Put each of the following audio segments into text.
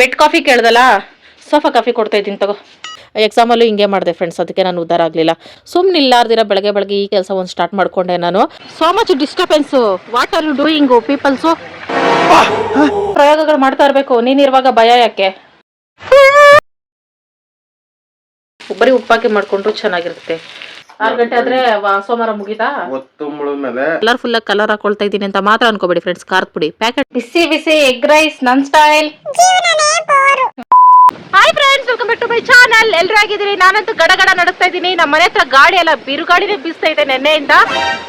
Bed coffee ಕೇಳ್ದಲ್ಲ sofa coffee ಕೊಡ್ತಾ ಇದ್ದೀನಿ ತಗೋ. ಎಕ್ಸಾಮಲ್ಲೂ ಹಿಂಗೆ ಮಾಡಿದೆ ಫ್ರೆಂಡ್ಸ್ ಅದಕ್ಕೆ ನಾನು ಉದ್ದಾರ ಆಗಲಿಲ್ಲ. ಸುಮ್ಮನೆ ಇಲ್ಲಾರ್ದಿರ ಬೆಳಗ್ಗೆ ಬೆಳಗ್ಗೆ ಈ ಕೆಲಸ ಒಂದು ಸ್ಟಾರ್ಟ್ ಮಾಡಿಕೊಂಡೆ ನಾನು. So much disturbance what are you doing peoples ಪ್ರಯೋಗಗಳು ಮಾಡ್ತಾ ಇರಬೇಕು ನೀನಿರುವಾಗ ಭಯ ಯಾಕೆ? ಬರೀ ಉಪ್ಪಾಕಿ ಮಾಡಿಕೊಂಡ್ರು ಚೆನ್ನಾಗಿರುತ್ತೆ. ಆರು ಗಂಟೆ ಆದ್ರೆ ಸೋಮವಾರ ಮುಗಿತಾ? ಒತ್ತುಂಬಳ ಮೇಲೆ ಕಲರ್ ಫುಲ್ ಕಲರ್ ಹಾಕೊಳ್ತಾ ಇದೀನಿ ಅಂತ ಮಾತ್ರ ಅನ್ಕೋಬೇಡಿ ಫ್ರೆಂಡ್ಸ್ ಖಾರದ ಪುಡಿ ಪ್ಯಾಕೆಟ್ ಬಿಸಿ ಬಿಸಿ ಎಗ್ ರೈಸ್ ನನ್ style hi friends welcome back to my channel ಎಲ್ಲರೂ ಆಗಿದ್ದೀರಿ ನಾನಂತೂ ಗಡಗಡ ನಡೆಸ್ತಾ ಇದ್ದೀನಿ. ನಮ್ಮ ಮನೆ ಹತ್ರ ಗಾಡಿ ಎಲ್ಲ ಬಿರುಗಾಡಿನೇ ಬೀಸ್ತಾ ಇದೆ ನೆನ್ನೆಯಿಂದ.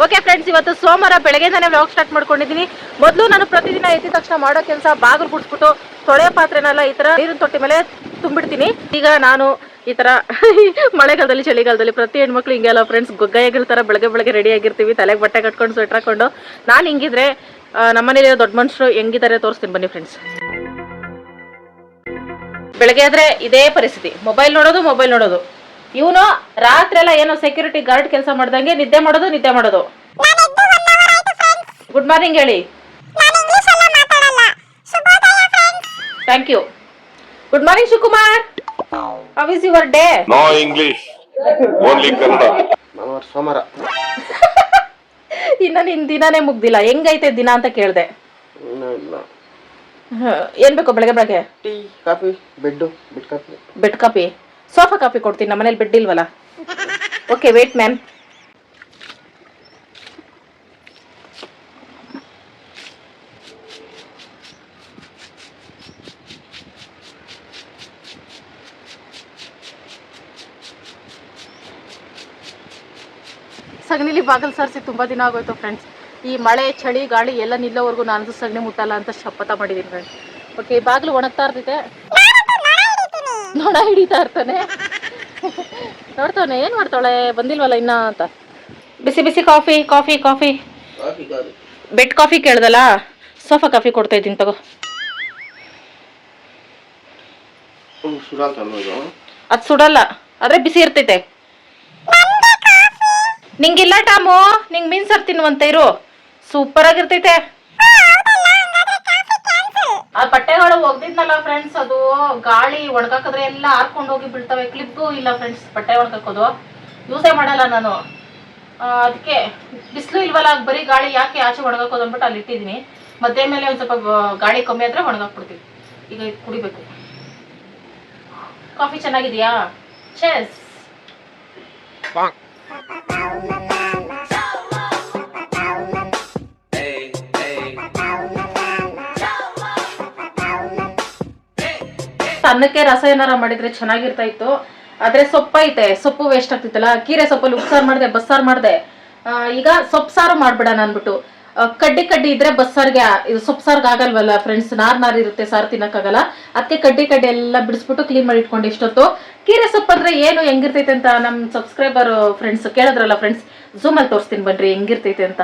ಓಕೆ ಫ್ರೆಂಡ್ಸ್ ಇವತ್ತು ಸೋಮವಾರ ಬೆಳಗ್ಗೆಯಿಂದಾನೆ ವ್ಲಾಗ್ ಸ್ಟಾರ್ಟ್ ಮಾಡ್ಕೊಂಡಿದ್ದೀನಿ. ಮೊದಲು ನಾನು ಪ್ರತಿದಿನ ಎದ್ದ ತಕ್ಷಣ ಮಾಡೋ ಕೆಲಸ ಬಾಗಿಲು ಗುಡಿಸ್ಬಿಟ್ಟು ತೊಳೆ ಪಾತ್ರೆನೆಲ್ಲ ಈ ತರ ನೀರಿನ ತೊಟ್ಟಿ ಮೇಲೆ ತುಂಬಿಡ್ತೀನಿ. ಈಗ ನಾನು ಈ ತರ ಮಳೆಗಾಲದಲ್ಲಿ, ಚಳಿಗಾಲದಲ್ಲಿ ಪ್ರತಿ ಹೆಣ್ಮಕ್ಳು ಹಿಂಗೆಲ್ಲ ಫ್ರೆಂಡ್ಸ್ ತರ ಬೆಳಗ್ಗೆ ಬೆಳಗ್ಗೆ ರೆಡಿ ಆಗಿರ್ತೀವಿ, ತಲೆಗೆ ಬಟ್ಟೆ ಕಟ್ಕೊಂಡು ಸ್ವೆಟರ್ ಹಾಕೊಂಡು. ನಾನು ಹಿಂಗಿದ್ರೆ ನಮ್ಮ ನಮ್ಮನೇಲಿ ದೊಡ್ಡ ಮನುಷ್ಯರು ಹೆಂಗಿದ್ದಾರೆ ತೋರಿಸ್ತೀನಿ ಬನ್ನಿ ಫ್ರೆಂಡ್ಸ್ ಬೆಳಗ್ಗೆ ಆದ್ರೆ ಇದೇ ಪರಿಸ್ಥಿತಿ. ಮೊಬೈಲ್ ನೋಡೋದು ಮೊಬೈಲ್ ನೋಡೋದು. ಇವನು ರಾತ್ರಿ ಎಲ್ಲ ಏನೋ ಸೆಕ್ಯೂರಿಟಿ ಗಾರ್ಡ್ ಕೆಲಸ ಮಾಡ್ದಂಗೆ ನಿದ್ದೆ ಮಾಡೋದು ನಿದ್ದೆ ಮಾಡೋದು. ಗುಡ್ ಮಾರ್ನಿಂಗ್ ಹೇಳಿ. Thank you good morning Shivakumar. How is your day no English only Kannada ಮಂಗಳವಾರ ಸೋಮವಾರ. ಇನ್ನ ನಿನ್ ದಿನಾನೇ ಮುಗ್ದಿಲ್ಲ. ಹೆಂಗೈತೆ ದಿನ ಅಂತ ಕೇಳ್ದೆ. ಇನ್ನೂ ಇಲ್ಲ. ಹ, ಏನ್ ಬೇಕು ಬೆಳಗ್ಗೆ ಬೆಳಗ್ಗೆ? Tea coffee bed bed coffee. Bed coffee. Sofa coffee ಕೊಡ್ತೀನಿ ನಮ್ಮ ಮನೇಲಿ ಬೆಡ್ ಇಲ್ವಲ್ಲ? ಓಕೆ ವೇಟ್ ಮ್ಯಾಮ್ ಸಗಣಿಲಿ ಬಾಗಿಲು ಸಾರಿಸಿ ತುಂಬಾ ದಿನ ಆಗೋಯ್ತು ಫ್ರೆಂಡ್ಸ್ ಈ ಮಳೆ ಚಳಿ ಗಾಳಿ ಎಲ್ಲ ನಿಲ್ಲೋವರೆಗೂ ನಾನು ಸಗಣಿ ಮುಟ್ಟಲ್ಲ ಅಂತ ಶಪಥ ಮಾಡಿದ್ದೀನಿ ಫ್ರೆಂಡ್ಸ್ ಓಕೆ ಈ ಬಾಗಿಲು ಒಣಗ್ತಾ ಇರ್ತೈತೆ. ನೋಡ ಹಿಡಿತಾ ಇರ್ತಾನೆ. ನೋಡ್ತಾನೆ ಏನ್ ಮಾಡ್ತಾಳೆ ಬಂದಿಲ್ವಲ್ಲ ಇನ್ನ ಅಂತ? ಬಿಸಿ ಬಿಸಿ coffee coffee coffee bed coffee bed coffee ಕೇಳ್ದಲ್ಲ? Sofa coffee ಕೊಡ್ತಾ ಇದ್ದೀನಿ ತಗೋ. ಅದು ಸುಡಲ್ಲ. ಆದ್ರೆ ಬಿಸಿ ಇರ್ತೈತೆ. ನಿಂಗಿಲ್ಲ ಟಾಮು, ನಿಂಗೆ ಮೀನ್ ಸರ್ ತಿನ್ನುವಂತ ಇರು. ಸೂಪರ್ ಆಗಿರ್ತೈತೆ. ಆ ಬಟ್ಟೆಗಳು ಒಗ್ದಿದ್ನಲ್ಲ ಫ್ರೆಂಡ್ಸ್ ಅದು ಗಾಳಿ ಒಣಗಾಕಿದ್ರೆ ಎಲ್ಲ ಹಾರ್ಕೊಂಡು ಹೋಗಿ ಬೀಳ್ತವೆ. ಕ್ಲಿಪ್ಪು ಇಲ್ಲ ಫ್ರೆಂಡ್ಸ್ ಬಟ್ಟೆ ಒಣಗಾಕೋದು. ಯೂಸೇ ಮಾಡಲ್ಲ ನಾನು. ಅದಕ್ಕೆ ಬಿಸಿಲು ಇಲ್ವಲ್ಲ, ಬರೀ ಗಾಳಿ ಯಾಕೆ ಆಚೆ ಒಣಗಾಕೋದು ಅಂದ್ಬಿಟ್ಟು ಅಲ್ಲಿ ಇಟ್ಟಿದ್ದೀನಿ. ಮಧ್ಯ ಮೇಲೆ ಒಂದು ಸ್ವಲ್ಪ ಗಾಳಿ ಕಮ್ಮಿ ಆದ್ರೆ ಒಣಗಾಕ್ಬಿಡ್ತೀವಿ ಈಗ ಕುಡಿಬೇಕು. ಕಾಫಿ ಚೆನ್ನಾಗಿದೆಯಾ? ಚೆಸ್ ಅನ್ನಕ್ಕೆ ರಸ ಏನಾರ ಮಾಡಿದ್ರೆ ಚೆನ್ನಾಗಿರ್ತಾ ಇತ್ತು. ಆದ್ರೆ ಸೊಪ್ಪೈತೆ ಸೊಪ್ಪು ವೇಸ್ಟ್ ಆಗ್ತಿತ್ತಲ್ಲ, ಕೀರೆ ಸೊಪ್ಪಲ್ಲಿ ಉಪ್ಸಾರು ಮಾಡಿದೆ, ಬಸ್ಸಾರು ಮಾಡಿದೆ. ಈಗ ಸೊಪ್ಪು ಸಾರು ಮಾಡ್ಬಿಡೋಣ ಅನ್ಬಿಟ್ಟು ಕಡ್ಡಿ ಕಡ್ಡಿ ಇದ್ರೆ ಬಸ್ಸಾರ್ಗೆ ಇದು ಸೊಪ್ಪು ಸಾರ್ಗೆ ಆಗಲ್ವಲ್ಲ ಫ್ರೆಂಡ್ಸ್ ನಾರ್ ನಾರ್ ಇರುತ್ತೆ ಸಾರು ತಿನ್ನಕ್ಕಾಗಲ್ಲ. ಅದಕ್ಕೆ ಕಡ್ಡಿ ಕಡ್ಡಿ ಎಲ್ಲ ಬಿಡಿಸ್ಬಿಟ್ಟು ಕ್ಲೀನ್ ಮಾಡಿ ಇಟ್ಕೊಂಡು ಇಷ್ಟೊತ್ತು ಕೀರೆ ಸೊಪ್ಪು ಅಂದ್ರೆ ಏನು, ಹೆಂಗಿರ್ತೈತೆ ಅಂತ ನಮ್ಮ ಸಬ್ಸ್ಕ್ರೈಬರ್ ಫ್ರೆಂಡ್ಸ್ ಕೇಳಿದ್ರಲ್ಲ ಫ್ರೆಂಡ್ಸ್ ಝೂಮಲ್ಲಿ ತೋರಿಸ್ತೀನಿ ಬನ್ರಿ, ಹೆಂಗಿರ್ತೈತೆ ಅಂತ.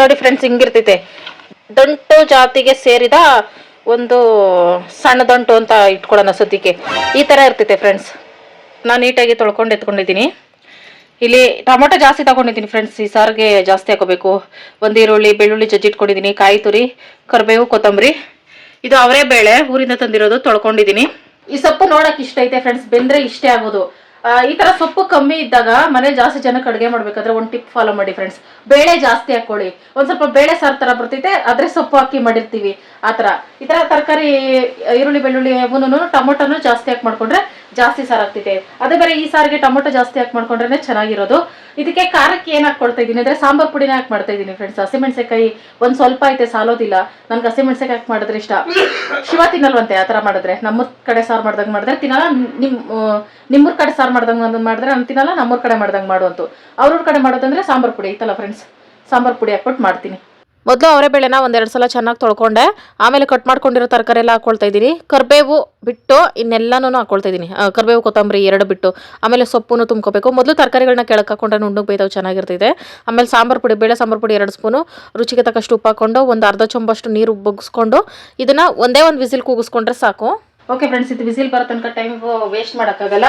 ನೋಡಿ ಫ್ರೆಂಡ್ಸ್ ಹಿಂಗಿರ್ತೈತೆ. ದಂಟು ಜಾತಿಗೆ ಸೇರಿದ ಒಂದು ಸಣ್ಣ ದಂಟು ಅಂತ ಇಟ್ಕೊಳ್ಳೋಣ ಸುದ್ದಿಗೆ ಈ ಥರ ಇರ್ತೈತೆ ಫ್ರೆಂಡ್ಸ್ ನಾನು ನೀಟಾಗಿ ತೊಳ್ಕೊಂಡು ಎತ್ಕೊಂಡಿದ್ದೀನಿ. ಇಲ್ಲಿ ಟೊಮೊಟೊ ಜಾಸ್ತಿ ತಗೊಂಡಿದ್ದೀನಿ ಫ್ರೆಂಡ್ಸ್ ಈ ಸಾರಿಗೆ ಜಾಸ್ತಿ ಹಾಕೋಬೇಕು. ಒಂದು ಈರುಳ್ಳಿ, ಬೆಳ್ಳುಳ್ಳಿ ಜಜ್ಜಿ ಇಟ್ಕೊಂಡಿದ್ದೀನಿ, ಕಾಯಿ ತುರಿ, ಕರಿಬೇವು, ಕೊತ್ತಂಬರಿ. ಇದು ಅವರೇ ಬೇಳೆ, ಊರಿಂದ ತಂದಿರೋದು, ತೊಳ್ಕೊಂಡಿದ್ದೀನಿ. ಈ ಸೊಪ್ಪು ನೋಡಕ್ಕೆ ಇಷ್ಟ ಐತೆ ಫ್ರೆಂಡ್ಸ್ ಬೆಂದ್ರೆ ಇಷ್ಟೇ ಆಗೋದು. ಈ ತರ ಸೊಪ್ಪು ಕಮ್ಮಿ ಇದ್ದಾಗ ಮನೆ ಜಾಸ್ತಿ ಜನಕ್ಕೆ ಅಡುಗೆ ಮಾಡ್ಬೇಕಾದ್ರೆ ಒಂದು ಟಿಪ್ ಫಾಲೋ ಮಾಡಿ ಫ್ರೆಂಡ್ಸ್ ಬೇಳೆ ಜಾಸ್ತಿ ಹಾಕೊಳ್ಳಿ. ಒಂದ್ ಸ್ವಲ್ಪ ಬೇಳೆ ಸಾರ್ ತರ ಬರ್ತೈತೆ ಆದ್ರೆ ಸೊಪ್ಪು ಹಾಕಿ ಮಾಡಿರ್ತೀವಿ. ಆತರ ತರ. ಈ ತರ ತರಕಾರಿ, ಈರುಳ್ಳಿ, ಬೆಳ್ಳುಳ್ಳಿ ಅವನು ಟೊಮೊಟೊನು ಜಾಸ್ತಿ ಹಾಕಿ ಮಾಡ್ಕೊಂಡ್ರೆ ಜಾಸ್ತಿ ಸಾರ್ ಆಗ್ತೈತೆ ಅದೇ ಬೇರೆ ಈ ಸಾರಿಗೆ ಟೊಮೊಟೊ ಜಾಸ್ತಿ ಹಾಕಿ ಮಾಡ್ಕೊಂಡ್ರೆ ಚೆನ್ನಾಗಿರೋದು. ಇದಕ್ಕೆ ಖಾರಕ್ಕೆ ಏನ್ ಹಾಕೊಳ್ತಾ ಇದೀನಿ ಅಂದ್ರೆ ಸಾಂಬಾರ್ ಪುಡಿನ ಹಾಕಿ ಮಾಡ್ತಾ ಇದೀನಿ ಫ್ರೆಂಡ್ಸ್ ಹಸಿಮೆಣಸೆಕಾಯಿ ಒಂದ್ ಸ್ವಲ್ಪ ಐತೆ, ಸಾಲೋದಿಲ್ಲ. ನನ್ಗೆ ಹಸಿಮೆಣಸೆಕಾಯಿ ಹಾಕಿ ಮಾಡಿದ್ರೆ ಇಷ್ಟ. ಶಿವ ತಿನ್ನಲ್ವಂತೆ ಆತರ ತರ ಮಾಡಿದ್ರೆ. ನಮ್ಮೂರ್ ಕಡೆ ಸಾರ್ ಮಾಡ್ದಂಗ್ ಮಾಡಿದ್ರೆ ತಿನ್ನಲ್ಲ, ನಿಮ್ ನಿಮ್ಮೂರ್ ಕಡೆ ಸಾರ್ ಮಾಡ್ದಂಗ್ ಮಾಡಿದ್ರೆ ನಾನು ತಿನ್ನಲ್ಲ, ನಮ್ಮೂರ್ ಕಡೆ ಮಾಡ್ದಂಗ್ ಮಾಡುವಂತು ಅವ್ರವ್ರ ಕಡೆ ಮಾಡೋದಂದ್ರೆ ಸಾಂಬಾರ್ ಪುಡಿ ಐತಲ್ಲ ಫ್ರೆಂಡ್ಸ್ ಸಾಂಬಾರ್ ಪುಡಿ ಹಾಕ್ಬಿಟ್ಟು ಮಾಡ್ತೀನಿ. ಮೊದಲು ಅವರೇ ಬೇಳೆನ ಒಂದೆರಡು ಸಲ ಚೆನ್ನಾಗಿ ತೊಳ್ಕೊಂಡೆ. ಆಮೇಲೆ ಕಟ್ ಮಾಡ್ಕೊಂಡಿರೋ ತರಕಾರಿ ಎಲ್ಲ ಹಾಕೊಳ್ತಾ ಇದ್ದೀನಿ. ಕರಿಬೇವು ಬಿಟ್ಟು ಇನ್ನೆಲ್ಲನೂ ಹಾಕ್ಕೊಳ್ತಾ ಇದ್ದೀನಿ. ಕರ್ಬೇವು ಕೊತ್ತಂಬರಿ ಎರಡು ಬಿಟ್ಟು. ಆಮೇಲೆ ಸೊಪ್ಪನ್ನು ತುಂಬ್ಕೋಬೇಕು. ಮೊದಲು ತರಕಾರಿಗಳನ್ನ ಕೆಳಕ್ಕೆ ಹಾಕೊಂಡ್ರೆ ನುಣ್ಣಗೆ ಬೇಯ್ತಾವೆ ಚೆನ್ನಾಗಿರ್ತೈತೆ ಆಮೇಲೆ ಸಾಂಬಾರು ಪುಡಿ ಬೇಳೆ ಸಾಂಬಾರು ಪುಡಿ ಎರಡು ಸ್ಪೂನು. ರುಚಿಗೆ ತಕ್ಕಷ್ಟು ಉಪ್ಪು ಹಾಕೊಂಡು ಒಂದು ಅರ್ಧ ಚೊಂಬಷ್ಟು ನೀರು ಬಗ್ಸ್ಕೊಂಡು ಇದನ್ನು ಒಂದೇ ಒಂದು ವಿಸಿಲ್ ಕೂಗಿಸ್ಕೊಂಡ್ರೆ ಸಾಕು. ಓಕೆ ಫ್ರೆಂಡ್ಸ್ ಇದು ವಿಸಿಲ್ ಬರೋ ತನಕ ಟೈಮ್ ವೇಸ್ಟ್ ಮಾಡೋಕ್ಕಾಗಲ್ಲ.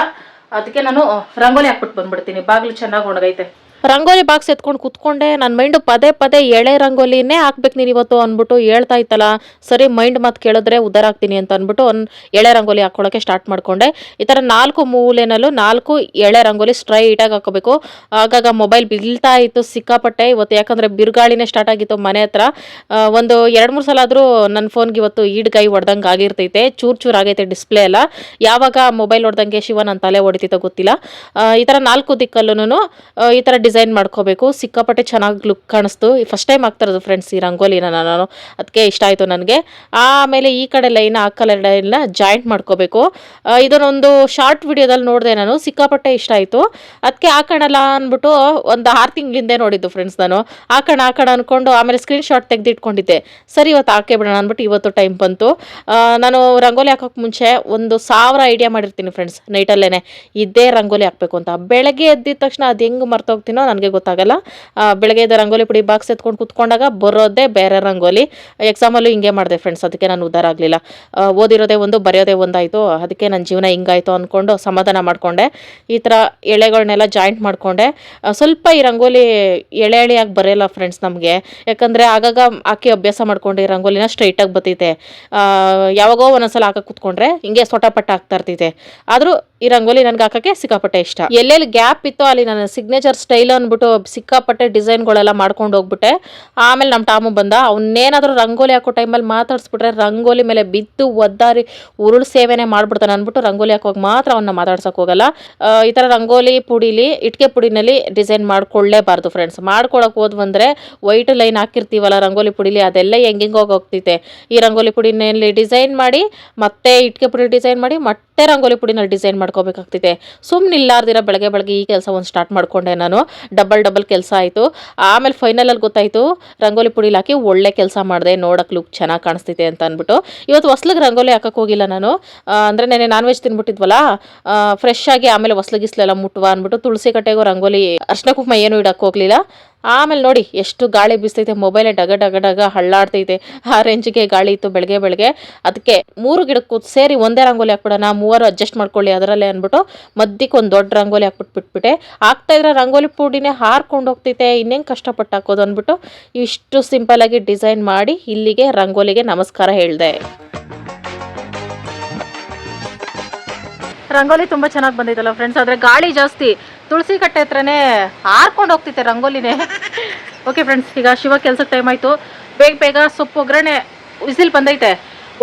ಅದಕ್ಕೆ ನಾನು ರಂಗೋಲಿ ಹಾಕ್ಬಿಟ್ಟು ಬಂದ್ಬಿಡ್ತೀನಿ. ಬಾಗಿಲು ಚೆನ್ನಾಗಿ ಒಣಗೈತೆ. ರಂಗೋಲಿ ಬಾಕ್ಸ್ ಎತ್ಕೊಂಡು ಕೂತ್ಕೊಂಡೆ. ನನ್ನ ಮೈಂಡು ಪದೇ ಪದೇ ಎಳೆ ರಂಗೋಲಿನೇ ಹಾಕ್ಬೇಕು ನೀನು ಇವತ್ತು ಅಂದ್ಬಿಟ್ಟು ಹೇಳ್ತಾ ಇತ್ತಲ್ಲ. ಸರಿ ಮೈಂಡ್ ಮಾತು ಕೇಳಿದ್ರೆ ಉದ್ದಾರ ಆಗ್ತೀನಿ ಅಂತ ಅಂದ್ಬಿಟ್ಟು ಒಂದು ಎಳೆ ರಂಗೋಲಿ ಹಾಕ್ಕೊಳ್ಳೋಕೆ ಸ್ಟಾರ್ಟ್ ಮಾಡಿಕೊಂಡೆ. ಈ ಥರ ನಾಲ್ಕು ಮೂಲೆನಲ್ಲೂ ನಾಲ್ಕು ಎಳೆ ರಂಗೋಲಿ ಸ್ಟ್ರೈಟಾಗಿ ಹಾಕೋಬೇಕು ಆಗಾಗ ಮೊಬೈಲ್ ಬೀಳ್ತಾ ಇತ್ತು, ಸಿಕ್ಕಾಪಟ್ಟೆ. ಇವತ್ತು ಯಾಕಂದರೆ ಬಿರುಗಾಳಿನೇ ಸ್ಟಾರ್ಟ್ ಆಗಿತ್ತು ಮನೆ ಹತ್ರ. ಒಂದು ಎರಡು ಮೂರು ಸಲ ಆದರೂ ನನ್ನ ಫೋನ್ಗೆ ಇವತ್ತು ಈಡ್ಗೈ ಹೊಡೆದಂಗೆ ಆಗಿರ್ತೈತೆ. ಚೂರು ಚೂರು ಆಗೈತೆ ಡಿಸ್ಪ್ಲೇ ಎಲ್ಲ. ಯಾವಾಗ ಮೊಬೈಲ್ ಹೊಡೆದಂಗೆ ಶಿವ ನನ್ನ ತಲೆ ಹೊಡಿತೈತೋ ಗೊತ್ತಿಲ್ಲ. ಈ ಥರ ನಾಲ್ಕು ದಿಕ್ಕಲ್ಲೂ ಈ ಥರ ಡಿಸೈನ್ ಮಾಡ್ಕೋಬೇಕು. ಸಿಕ್ಕಾಪಟ್ಟೆ ಚೆನ್ನಾಗಿ ಲುಕ್ ಕಾಣಿಸ್ತು. ಫಸ್ಟ್ ಟೈಮ್ ಆಗ್ತಿರೋದು ಫ್ರೆಂಡ್ಸ್ ಈ ರಂಗೋಲಿನ ನಾನು. ಅದಕ್ಕೆ ಇಷ್ಟ ಆಯಿತು ನನಗೆ. ಆಮೇಲೆ ಈ ಕಡೆ ಲೈನ್ ಆ ಕಲರ್ ಲೈನ್ನ ಜಾಯಿಂಟ್ ಮಾಡ್ಕೋಬೇಕು. ಇದನ್ನೊಂದು ಶಾರ್ಟ್ ವಿಡಿಯೋದಲ್ಲಿ ನೋಡಿದೆ ನಾನು. ಸಿಕ್ಕಾಪಟ್ಟೆ ಇಷ್ಟ ಆಯಿತು. ಅದಕ್ಕೆ ಹಾಕೋಣಲ್ಲ ಅಂದ್ಬಿಟ್ಟು ಒಂದು ಆರು ತಿಂಗಳಿಂದೆ ನೋಡಿದ್ದು ಫ್ರೆಂಡ್ಸ್ ನಾನು. ಹಾಕೋಣ ಹಾಕೋಣ ಅಂದ್ಕೊಂಡು ಆಮೇಲೆ ಸ್ಕ್ರೀನ್ ಶಾಟ್ ತೆಗೆದಿಟ್ಕೊಂಡಿದ್ದೆ. ಸರಿ ಇವತ್ತು ಹಾಕೇ ಬಿಡೋಣ ಅಂದ್ಬಿಟ್ಟು ಇವತ್ತು ಟೈಮ್ ಬಂತು. ನಾನು ರಂಗೋಲಿ ಹಾಕೋಕೆ ಮುಂಚೆ ಒಂದು ಸಾವಿರ ಐಡಿಯಾ ಮಾಡಿರ್ತೀನಿ ಫ್ರೆಂಡ್ಸ್ ನೈಟಲ್ಲೇ ಇದೇ ರಂಗೋಲಿ ಹಾಕಬೇಕು ಅಂತ. ಬೆಳಗ್ಗೆ ಎದ್ದಿದ ತಕ್ಷಣ ಅದು ಹೆಂಗೆ ಮರ್ತೋಗ್ತೀನೋ ನನಗೆ ಗೊತ್ತಾಗಲ್ಲ. ಆ, ಬೆಳಗ್ಗೆ ಎದ್ದು ರಂಗೋಲಿ ಪುಡಿ ಬಾಕ್ಸ್ ಎತ್ಕೊಂಡು ಕುತ್ಕೊಂಡಾಗ ಬರೋದೇ ಬೇರೆ ರಂಗೋಲಿ. ಎಕ್ಸಾಮಲ್ಲೂ ಹಿಂಗೆ ಮಾಡಿದೆ ಫ್ರೆಂಡ್ಸ್ ಅದಕ್ಕೆ ನಾನು ಉದ್ದಾರ ಆಗಲಿಲ್ಲ. ಓದಿರೋದೇ ಒಂದು ಬರೆಯೋದೇ ಒಂದಾಯಿತು. ಅದಕ್ಕೆ ನನ್ನ ಜೀವನ ಹಿಂಗಾಯಿತು ಅಂದ್ಕೊಂಡು ಸಮಾಧಾನ ಮಾಡಿಕೊಂಡೆ. ಈ ಥರ ಎಳೆಗಳನ್ನೆಲ್ಲ ಜಾಯಿಂಟ್ ಮಾಡಿಕೊಂಡೆ. ಸ್ವಲ್ಪ ಈ ರಂಗೋಲಿ ಎಳೆ ಎಳೆಯಾಗಿ ಬರೆಯಲ್ಲ ಫ್ರೆಂಡ್ಸ್ ನಮಗೆ. ಯಾಕಂದರೆ ಆಗಾಗ ಹಾಕಿ ಅಭ್ಯಾಸ ಮಾಡಿಕೊಂಡು ಈ ರಂಗೋಲಿನ ಸ್ಟ್ರೈಟಾಗಿ ಬತ್ತೈತೆ ಯಾವಾಗೋ ಒಂದೊಂದ್ಸಲ ಹಾಕಕ್ಕೆ ಕೂತ್ಕೊಂಡ್ರೆ ಹಿಂಗೆ ಸೊಟಪಟ್ಟ ಆಗ್ತಾ ಇರ್ತೈತೆ. ಆದರೂ ಈ ರಂಗೋಲಿ ನನಗೆ ಹಾಕಕ್ಕೆ ಸಿಕ್ಕಾಪಟ್ಟೆ ಇಷ್ಟ. ಎಲ್ಲೆಲ್ಲಿ ಗ್ಯಾಪ್ ಇತ್ತೋ ಅಲ್ಲಿ ನನ್ನ ಸಿಗ್ನೇಚರ್ ಸ್ಟೈಲ್ ಅಂದ್ಬಿಟ್ಟು ಸಿಕ್ಕಾಪಟ್ಟೆ ಡಿಸೈನ್ಗಳೆಲ್ಲ ಮಾಡ್ಕೊಂಡು ಹೋಗ್ಬಿಟ್ಟೆ. ಆಮೇಲೆ ನಮ್ಮ ಟಾಮು ಬಂದ. ಅವನ್ನೇನಾದರೂ ರಂಗೋಲಿ ಹಾಕೋ ಟೈಮಲ್ಲಿ ಮಾತಾಡಿಸ್ಬಿಟ್ರೆ ರಂಗೋಲಿ ಮೇಲೆ ಬಿದ್ದು ಒದ್ದಾರಿ ಉರುಳು ಸೇವೆನೆ ಮಾಡ್ಬಿಡ್ತಾನೆ ಅಂದ್ಬಿಟ್ಟು ರಂಗೋಲಿ ಹಾಕೋವಾಗ ಮಾತ್ರ ಅವನ್ನ ಮಾತಾಡ್ಸೋಕೆ ಹೋಗಲ್ಲ. ಈ ಥರ ರಂಗೋಲಿ ಪುಡಿಲಿ, ಇಟ್ಕೆ ಪುಡಿನಲ್ಲಿ ಡಿಸೈನ್ ಮಾಡ್ಕೊಳ್ಳೇಬಾರ್ದು ಫ್ರೆಂಡ್ಸ್ ಮಾಡ್ಕೊಳಕ್ಕೆ ಹೋದ್ವಂದ್ರೆ ವೈಟ್ ಲೈನ್ ಹಾಕಿರ್ತೀವಲ್ಲ ರಂಗೋಲಿ ಪುಡಿಲಿ, ಅದೆಲ್ಲ ಹೆಂಗೆ ಹೋಗ್ತೈತೆ. ಈ ರಂಗೋಲಿ ಪುಡಿನಲ್ಲಿ ಡಿಸೈನ್ ಮಾಡಿ, ಮತ್ತೆ ಇಟ್ಕೆ ಪುಡಿ ಡಿಸೈನ್ ಮಾಡಿ ಮತ್ತೆ ರಂಗೋಲಿ ಪುಡಿನ ಡಿಸೈನ್ ಮಾಡ್ಕೋಬೇಕಾಗ್ತಿದೆ. ಸುಮ್ಮನೆ ಇಲ್ಲಾರ್ದಿರ ಬೆಳಗ್ಗೆ ಬೆಳಗ್ಗೆ ಈ ಕೆಲಸ ಒಂದು ಸ್ಟಾರ್ಟ್ ಮಾಡ್ಕೊಂಡೆ ನಾನು. ಡಬಲ್ ಡಬಲ್ ಕೆಲಸ ಆಯಿತು. ಆಮೇಲೆ ಫೈನಲಲ್ಲಿ ಗೊತ್ತಾಯಿತು, ರಂಗೋಲಿ ಪುಡಿಲಿ ಹಾಕಿ ಒಳ್ಳೆ ಕೆಲಸ ಮಾಡಿದೆ ನೋಡಕ್ಕೆ ಲುಕ್ ಚೆನ್ನಾಗಿ ಕಾಣಿಸ್ತಿದೆ ಅಂತ ಅಂದ್ಬಿಟ್ಟು. ಇವತ್ತು ಹೊಸ್ಲಿಗೆ ರಂಗೋಲಿ ಹಾಕಕ್ಕೆ ಹೋಗಿಲ್ಲ ನಾನು. ಅಂದರೆ ನೆನೆ ನಾನ್ ವೆಜ್ ತಿನ್ಬಿಟ್ಟಿದ್ವಲ್ಲ ಫ್ರೆಶ್ ಆಗಿ ಆಮೇಲೆ ಹೊಸ್ಲಗಿಸ್ಲೆಲ್ಲ ಮುಟ್ಟುವ ಅಂದ್ಬಿಟ್ಟು ತುಳಸಿ ಕಟ್ಟೆಗೂ ರಂಗೋಲಿ ಅರ್ಶಿನ ಕುಂಕುಮ ಏನು ಇಡಕ್ಕೆ ಹೋಗಲಿಲ್ಲ. ಆಮೇಲೆ ನೋಡಿ ಎಷ್ಟು ಗಾಳಿ ಬೀಸ್ತೈತೆ ಮೊಬೈಲೇ ಡಗ ಡಗ ಡಗ ಹಳ್ಳಾಡ್ತೈತೆ. ಆ ರೇಂಜ್ಗೆ ಗಾಳಿ ಇತ್ತು ಬೆಳಗ್ಗೆ ಬೆಳಗ್ಗೆ. ಅದಕ್ಕೆ ಮೂರು ಗಿಡಕ್ಕೂ ಸೇರಿ ಒಂದೇ ರಂಗೋಲಿ ಹಾಕ್ಬಿಡೋಣ, ಮೂವರು ಅಡ್ಜಸ್ಟ್ ಮಾಡ್ಕೊಳ್ಳಿ ಅದರಲ್ಲೇ ಅಂದ್ಬಿಟ್ಟು ಮಧ್ಯಕ್ಕೆ ಒಂದು ದೊಡ್ಡ ರಂಗೋಲಿ ಹಾಕ್ಬಿಟ್ಟು ಬಿಟ್ಬಿಟ್ಟೆ. ಹಾಕ್ತಾ ಇದ್ರೆ ರಂಗೋಲಿ ಪುಡಿನೇ ಹಾರ್ಕೊಂಡು ಹೋಗ್ತೈತೆ, ಇನ್ನೇನು ಕಷ್ಟಪಟ್ಟು ಹಾಕೋದು ಅಂದ್ಬಿಟ್ಟು ಇಷ್ಟು ಆಗಿ ಡಿಸೈನ್ ಮಾಡಿ ಇಲ್ಲಿಗೆ ರಂಗೋಲಿಗೆ ನಮಸ್ಕಾರ ಹೇಳಿದೆ. ರಂಗೋಲಿ ತುಂಬಾ ಚೆನ್ನಾಗಿ ಬಂದಿತ್ತಲ್ಲ ಫ್ರೆಂಡ್ಸ್ ಆದ್ರೆ ಗಾಳಿ ಜಾಸ್ತಿ. ತುಳಸಿ ಕಟ್ಟೆ ಹತ್ರನೇ ಹಾರ್ಕೊಂಡು ಹೋಗ್ತಿತ್ತೆ ರಂಗೋಲಿನೇ. ಓಕೆ ಫ್ರೆಂಡ್ಸ್ ಈಗ ಶಿವ ಕೆಲ್ಸಕ್ಕೆ ಟೈಮ್ ಆಯ್ತು. ಬೇಗ ಬೇಗ ಸೊಪ್ಪು ಒಗ್ಗರಣೆ ಉಸಿಲ್ ಬಂದೈತೆ.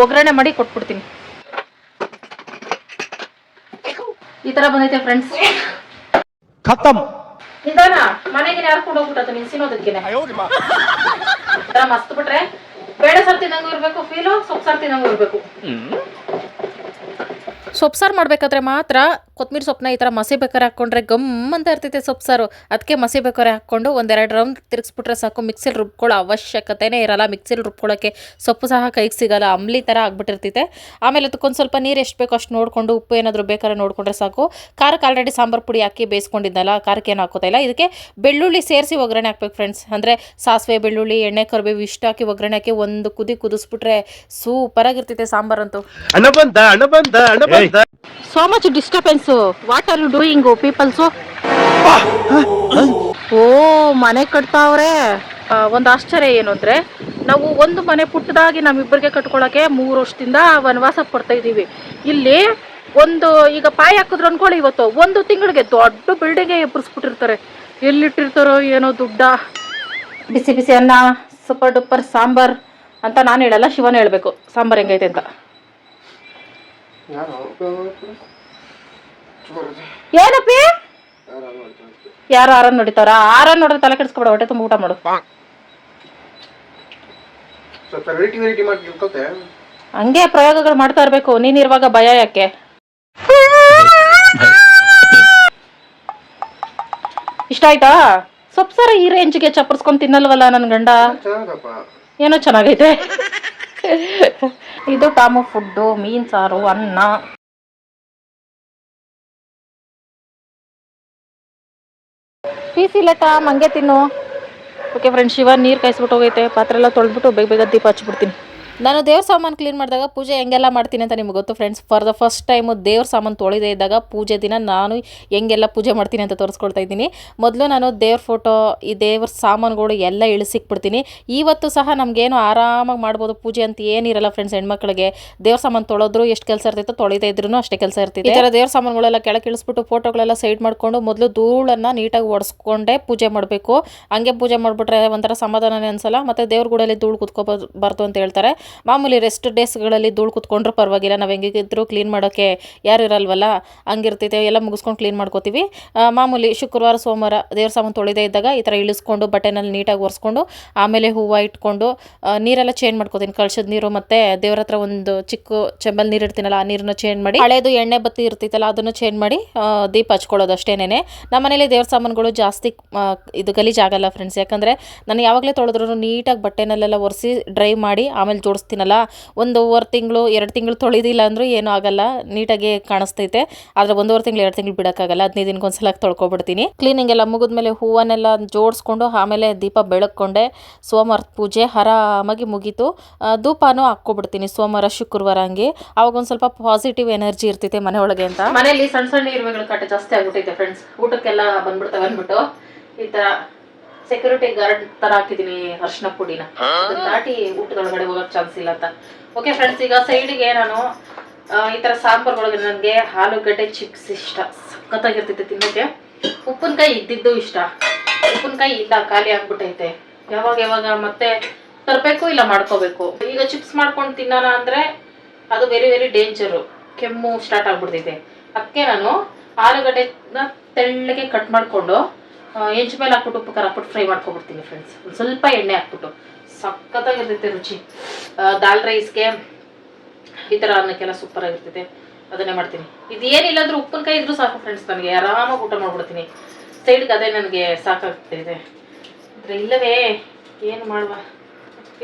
ಒಗ್ಗರಣೆ ಮಾಡಿ ಕೊಟ್ಬಿಡ್ತೀನಿ. ಈ ತರ ಬಂದೈತೆ ಫ್ರೆಂಡ್ಸ್ ನಿಧಾನ. ಮನೆಗೆ ಹಾರ್ಕೊಂಡು ಹೋಗ್ಬಿಟ್ಟು ನೀನು ಮಸ್ತ್ ಬಿಟ್ರೆ ಬೇಳೆ ಸರ್ತಿ ತಿನ್ನಂಗೂ ಇರ್ಬೇಕು ಫೀಲು ಸೊಪ್ಪು ಸರ್ತಿ ತಿನ್ನಂಗೂ ಇರ್ಬೇಕು. ಸೊಪ್ಪು ಸಾರು ಮಾಡಬೇಕಾದ್ರೆ ಮಾತ್ರ ಕೊತ್ತಂಬರಿ ಸೊಪ್ಪನ್ನ ಈ ಥರ ಮಸಿ ಬೇಕಾರೆ ಹಾಕ್ಕೊಂಡ್ರೆ ಗಮ್ ಅಂತ ಇರ್ತೈತೆ ಸೊಪ್ಪು ಸಾರು. ಅದಕ್ಕೆ ಮಸಿ ಬೇಕಾರೆ ಹಾಕ್ಕೊಂಡು ಒಂದೆರಡು ರೌಂಡ್ ತಿರುಗಿಸ್ಬಿಟ್ರೆ ಸಾಕು. ಮಿಕ್ಸಿಲಿ ರುಬ್ಕೊಳ್ಳೋ ಅವಶ್ಯಕತೆನೇ ಇರಲ್ಲ. ಮಿಕ್ಸಿಲಿ ರುಬ್ಕೊಳ್ಳೋಕ್ಕೆ ಸೊಪ್ಪು ಸಹ ಕೈಗೆ ಸಿಗಲ್ಲ. ಅಂಬ್ಲಿ ಥರ ಆಗ್ಬಿಟ್ಟಿರ್ತೈತೆ. ಆಮೇಲೆ ಅದಕ್ಕೊಂದು ಸ್ವಲ್ಪ ನೀರು ಎಷ್ಟು ಬೇಕೋ ಅಷ್ಟು ನೋಡಿಕೊಂಡು ಉಪ್ಪು ಏನಾದರೂ ಬೇಕಾದ್ರೆ ನೋಡಿಕೊಂಡ್ರೆ ಸಾಕು. ಖಾರಕ್ಕೆ ಆಲ್ರೆಡಿ ಸಾಂಬಾರು ಪುಡಿ ಹಾಕಿ ಬೇಯಿಸ್ಕೊಂಡಿದ್ದಲ್ಲ ಖಾರಕ್ಕೆ ಏನು ಹಾಕೋತಾ ಇಲ್ಲ. ಇದಕ್ಕೆ ಬೆಳ್ಳುಳ್ಳಿ ಸೇರಿಸಿ ಒಗ್ಗರಣೆ ಹಾಕ್ಬೇಕು ಫ್ರೆಂಡ್ಸ್ ಅಂದರೆ ಸಾಸಿವೆ ಬೆಳ್ಳುಳ್ಳಿ ಎಣ್ಣೆ ಕರಿಬೇವು ಇಷ್ಟು ಹಾಕಿ ಒಗ್ಗರಣೆ ಹಾಕಿ ಒಂದು ಕುದಿ ಕುದಿಸ್ಬಿಟ್ರೆ ಸೂಪರಾಗಿರ್ತೈತೆ ಸಾಂಬಾರಂತೂ so much disturbance what are you doing peoples ಓ ಮನೆ ಕಟ್ತಾವ್ರೆ. ಒಂದು ಆಶ್ಚರ್ಯ ಏನು ಅಂದ್ರೆ ನಾವು ಒಂದು ಮನೆ ಪುಟ್ಟದಾಗಿ ನಮ್ಮಿಬ್ಬರಿಗೆ ಕಟ್ಕೊಳಕ್ಕೆ ಮೂರು ವರ್ಷದಿಂದ ವನವಾಸ ಪಡ್ತಾ ಇದ್ದೀವಿ. ಇಲ್ಲಿ ಒಂದು ಈಗ ಪಾಯಿ ಹಾಕಿದ್ರು ಅನ್ಕೊಳ್ಳಿ ಇವತ್ತು. ಒಂದು ತಿಂಗಳಿಗೆ ದೊಡ್ಡ ಬಿಲ್ಡಿಂಗ್ ಎಬ್ಬರಿಸ್ಬಿಟ್ಟಿರ್ತಾರೆ ಎಲ್ಲಿಟ್ಟಿರ್ತಾರೋ ಏನೋ ದುಡ್ಡ. ಬಿಸಿ ಬಿಸಿ ಅನ್ನ ಸೂಪರ್ ಡೂಪರ್ ಸಾಂಬಾರ್ ಅಂತ ನಾನು ಹೇಳಲ್ಲ ಶಿವನ ಹೇಳ್ಬೇಕು. ಸಾಂಬಾರ್ ಹೆಂಗೈತೆ ಅಂತ. ಏನಪ್ಪಿ? ಯಾರು ಆರನ್ ನೋಡಿತಾವ್ರ ಆರನ್ ನೋಡಿದ್ರೆ ತಲೆ ಕೆಡಿಸ್ಕೊಬೇಡ ಹೊಟ್ಟೆ ತುಂಬ ಊಟ ಮಾಡು. ಹಂಗೆ ಪ್ರಯೋಗಗಳು ಮಾಡ್ತಾ ಇರ್ಬೇಕು. ನೀನ್ ಇರುವಾಗ ಭಯ ಯಾಕೆ? ಇಷ್ಟ ಆಯ್ತಾ? ಸೊಪ್ಸಾರ ಸಾರ ಈ ರೇಂಜ್ಗೆ ಚಪ್ಪರ್ಸ್ಕೊಂಡ್ ತಿನ್ನಲ್ವಲ್ಲ ನನ್ ಗಂಡ? ಏನೋ ಚೆನ್ನಾಗೈತೆ. ಇದು ಟಾಮು ಫುಡ್ಡು ಮೀನ್ ಸಾರು ಅನ್ನ. ಪೀಸ್ ಇಲ್ಲ ಟಾಮ್ ಹಂಗೆ ತಿನ್ನು. ಓಕೆ ಫ್ರೆಂಡ್ಸ್ ಶಿವ ನೀರು ಕಾಯಿಸ್ಬಿಟ್ಟು ಹೋಗೈತೆ. ಪಾತ್ರೆ ಎಲ್ಲ ತೊಳೆದ್ಬಿಟ್ಟು ಬೇಗ ಬೇಗ ದೀಪ ಹಚ್ಬಿಡ್ತೀನಿ ನಾನು ದೇವ್ರ ಸಾಮಾನು ಕ್ಲೀನ್ ಮಾಡಿದಾಗ ಪೂಜೆ ಹೆಂಗೆಲ್ಲ ಮಾಡ್ತೀನಿ ಅಂತ ನಿಮ್ಗೆ ಗೊತ್ತು friends for the first time ದೇವ್ರ ಸಾಮಾನು ತೊಳೆದೇ ಇದ್ದಾಗ ಪೂಜೆ ದಿನ ನಾನು ಹೆಂಗೆಲ್ಲ ಪೂಜೆ ಮಾಡ್ತೀನಿ ಅಂತ ತೋರಿಸ್ಕೊಳ್ತಾ ಇದ್ದೀನಿ. ಮೊದಲು ನಾನು ದೇವ್ರ ಫೋಟೋ ಈ ದೇವ್ರ ಸಾಮಾನುಗಳು ಎಲ್ಲ ಇಳಿಸಿಕ್ಬಿಡ್ತೀನಿ. ಇವತ್ತು ಸಹ ನಮಗೇನು ಆರಾಮಾಗಿ ಮಾಡ್ಬೋದು ಪೂಜೆ ಅಂತ ಏನಿರಲ್ಲ ಫ್ರೆಂಡ್ಸ್ ಹೆಣ್ಮಕ್ಳಿಗೆ. ದೇವ್ರ ಸಾಮಾನು ತೊಳೆದ್ರು ಎಷ್ಟು ಕೆಲಸ ಇರ್ತಿತ್ತು ತೊಳೆದೇ ಇದ್ರೂ ಅಷ್ಟೇ ಕೆಲಸ ಇರ್ತಿತ್ತು ಈ ಥರ ದೇವ್ರ ಸಾಮಾನುಗಳೆಲ್ಲ ಕೆಳಗೆ ಇಳಿಸ್ಬಿಟ್ಟು ಫೋಟೋಗಳೆಲ್ಲ ಸೈಡ್ ಮಾಡ್ಕೊಂಡು ಮೊದಲು ಧೂಳನ್ನು ನೀಟಾಗಿ ಒಡಿಸ್ಕೊಂಡೇ ಪೂಜೆ ಮಾಡಬೇಕು. ಹಂಗೆ ಪೂಜೆ ಮಾಡಿಬಿಟ್ರೆ ಒಂಥರ ಸಮಾಧಾನನೇ ಅನ್ಸಲ್ಲ. ಮತ್ತು ದೇವ್ರ ಗುಡಲ್ಲಿ ಧೂಳು ಕುತ್ಕೋಬಾರ್ದು ಅಂತ ಹೇಳ್ತಾರೆ. ಮಾಮೂಲಿ ರೆಸ್ಟ್ ಡೇಸ್ಗಳಲ್ಲಿ ಧೂಳು ಕುತ್ಕೊಂಡ್ರೂ ಪರವಾಗಿಲ್ಲ. ನಾವು ಹೆಂಗಿದ್ರು ಕ್ಲೀನ್ ಮಾಡೋಕ್ಕೆ ಯಾರು ಇರಲ್ವಲ್ಲ? ಹಂಗಿರ್ತೈತೆ. ಎಲ್ಲ ಮುಗಿಸ್ಕೊಂಡು ಕ್ಲೀನ್ ಮಾಡ್ಕೋತೀವಿ. ಮಾಮೂಲಿ ಶುಕ್ರವಾರ, ಸೋಮವಾರ ದೇವ್ರ ಸಾಮಾನು ತೊಳೆದೇ ಇದ್ದಾಗ ಈ ಥರ ಇಳಿಸ್ಕೊಂಡು ಬಟ್ಟೆನಲ್ಲಿ ನೀಟಾಗಿ ಒರೆಸ್ಕೊಂಡು ಆಮೇಲೆ ಹೂವು ಇಟ್ಕೊಂಡು ನೀರೆಲ್ಲ ಚೇಂಜ್ ಮಾಡ್ಕೋತೀನಿ. ಕಳ್ಸದ ನೀರು ಮತ್ತು ದೇವ್ರ ಹತ್ರ ಒಂದು ಚಿಕ್ಕ ಚೆಂಬಲ್ ನೀರು ಇರ್ತೀನಲ್ಲ ಆ ನೀರನ್ನ ಚೇಂಜ್ ಮಾಡಿ ಹಳೇದು ಎಣ್ಣೆ ಬತ್ತಿ ಇರ್ತಿತ್ತಲ್ಲ ಅದನ್ನು ಚೇಂಜ್ ಮಾಡಿ ದೀಪ ಹಚ್ಕೊಳ್ಳೋದು ಅಷ್ಟೇನೆ ನಮ್ಮ ಮನೇಲಿ ದೇವ್ರ ಸಾಮಾನುಗಳು ಜಾಸ್ತಿ ಇದು ಗಲೀಜಾಗಲ್ಲ ಫ್ರೆಂಡ್ಸ್ ಯಾಕಂದರೆ ನಾನು ಯಾವಾಗಲೇ ತೊಳೆದ್ರೂ ನೀಟಾಗಿ ಬಟ್ಟೆನಲ್ಲೆಲ್ಲ ಒರೆಸಿ ಡ್ರೈ ಮಾಡಿ ಆಮೇಲೆ ಜೋಡಿಸ್ತೀನಲ್ಲ ಒಂದು ಒಂದೂವರೆ ತಿಂಗಳು, ಎರಡು ತಿಂಗಳು ತೊಳೆದಿಲ್ಲ ಅಂದರೂ ಏನೂ ಆಗಲ್ಲ, ನೀಟಾಗಿ ಕಾಣಿಸ್ತೈತೆ. ಆದರೆ ಒಂದೂವರೆ ತಿಂಗಳು, ಎರಡು ತಿಂಗಳು ಬಿಡೋಕ್ಕಾಗಲ್ಲ, ಹದಿನೈದು ದಿನಕ್ಕೆ ಒಂದು ಸಲ ತೊಳ್ಕೊಬಿಡ್ತೀನಿ. ಕ್ಲೀನಿಂಗ್ ಎಲ್ಲ ಮುಗಿದ್ಮೇಲೆ ಹೂವನ್ನೆಲ್ಲ ಜೋಡಿಸ್ಕೊಂಡು, ಆಮೇಲೆ ದೀಪ ಬೆಳಕೊಂಡೆ ಸೋಮವಾರದ ಪೂಜೆ ಆರಾಮಾಗಿ ಮುಗೀತು. ಧೂಪನೂ ಹಾಕ್ಕೊಬಿಡ್ತೀನಿ ಸೋಮವಾರ, ಶುಕ್ರವಾರ ಹಂಗೆ. ಅವಾಗ ಒಂದು ಸ್ವಲ್ಪ ಪಾಸಿಟಿವ್ ಎನರ್ಜಿ ಇರ್ತೈತೆ ಮನೆ ಒಳಗೆ ಅಂತ. ಮನೆಯಲ್ಲಿ ಸಣ್ಣ ಸಣ್ಣ ಇರುವೆಗಳು ಕಟ್ಟ ಜಾಸ್ತಿ ಆಗ್ಬಿಟ್ಟೈತೆ ಫ್ರೆಂಡ್ಸ್ ಊಟಕ್ಕೆಲ್ಲ ಬಂದ್ಬಿಡ್ತವೆ ಅಂದ್ಬಿಟ್ಟು. ಈ ತರ ಸೆಕ್ಯೂರಿಟಿ ಗಾರ್ಡ್ ತರ ಹಾಕಿದೀನಿ ಅರ್ಶಿನ ಪುಡಿನ. ದಾಟಿ ಊಟದೊಳಗಡೆ ಹೋಗಕ್ ಚಾನ್ಸ್ ಇಲ್ಲ ಅಂತ. ಓಕೆ ಫ್ರೆಂಡ್ಸ್ ಈಗ ಸೈಡ್ಗೆ ನಾನು ಈ ತರ ಸಾಂಬಾರ್ಗಳಿಗೆ ನನಗೆ ಆಲೂಗಡ್ಡೆ ಚಿಪ್ಸ್ ಇಷ್ಟ. ಸಖತ್ತಾಗಿರ್ತೈತೆ ತಿನ್ನೋಕ್ಕೆ ಉಪ್ಪಿನಕಾಯಿ ಇದ್ದಿದ್ದು ಇಷ್ಟ. ಉಪ್ಪಿನಕಾಯಿ ಇಲ್ಲ ಖಾಲಿ ಆಗ್ಬಿಟ್ಟೈತೆ. ಯಾವಾಗ ಯಾವಾಗ ಮತ್ತೆ ತರಬೇಕು ಇಲ್ಲ ಮಾಡ್ಕೋಬೇಕು. ಈಗ ಚಿಪ್ಸ್ ಮಾಡ್ಕೊಂಡು ತಿನ್ನೋಣ ಅಂದ್ರೆ ಅದು ವೆರಿ ವೆರಿ ಡೇಂಜರು ಕೆಮ್ಮು ಸ್ಟಾರ್ಟ್ ಆಗ್ಬಿಡ್ತೈತೆ. ಅದಕ್ಕೆ ನಾನು ಆಲೂಗಡ್ಡೆನ ತೆಳ್ಳಗೆ ಕಟ್ ಮಾಡಿಕೊಂಡು ಹೆಂಚು ಮೇಲೆ ಹಾಕ್ಬಿಟ್ಟು ಉಪ್ಪು ಖಾರ ಹಾಕ್ಬಿಟ್ಟು ಫ್ರೈ ಮಾಡ್ಕೊಬಿಡ್ತೀನಿ ಫ್ರೆಂಡ್ಸ್ ಒಂದು ಸ್ವಲ್ಪ ಎಣ್ಣೆ ಹಾಕ್ಬಿಟ್ಟು ಸಖತ್ತಾಗಿರ್ತೈತೆ ರುಚಿ. ದಾಲ್ ರೈಸ್ಗೆ ಈ ಥರ ಅನ್ನಕ್ಕೆಲ್ಲ ಸೂಪರ್ ಆಗಿರ್ತೈತೆ. ಅದನ್ನೇ ಮಾಡ್ತೀನಿ. ಇದು ಏನಿಲ್ಲ ಅಂದ್ರೆ ಉಪ್ಪಿನಕಾಯಿ ಇದ್ರೂ ಸಾಕು ಫ್ರೆಂಡ್ಸ್ ನನಗೆ. ಆರಾಮಾಗಿ ಊಟ ಮಾಡ್ಬಿಡ್ತೀನಿ. ಸೈಡ್ಗೆ ಅದೇ ನನಗೆ ಸಾಕಾಗ್ತಿದೆ. ಅಂದರೆ ಇಲ್ಲವೇ, ಏನು ಮಾಡುವ?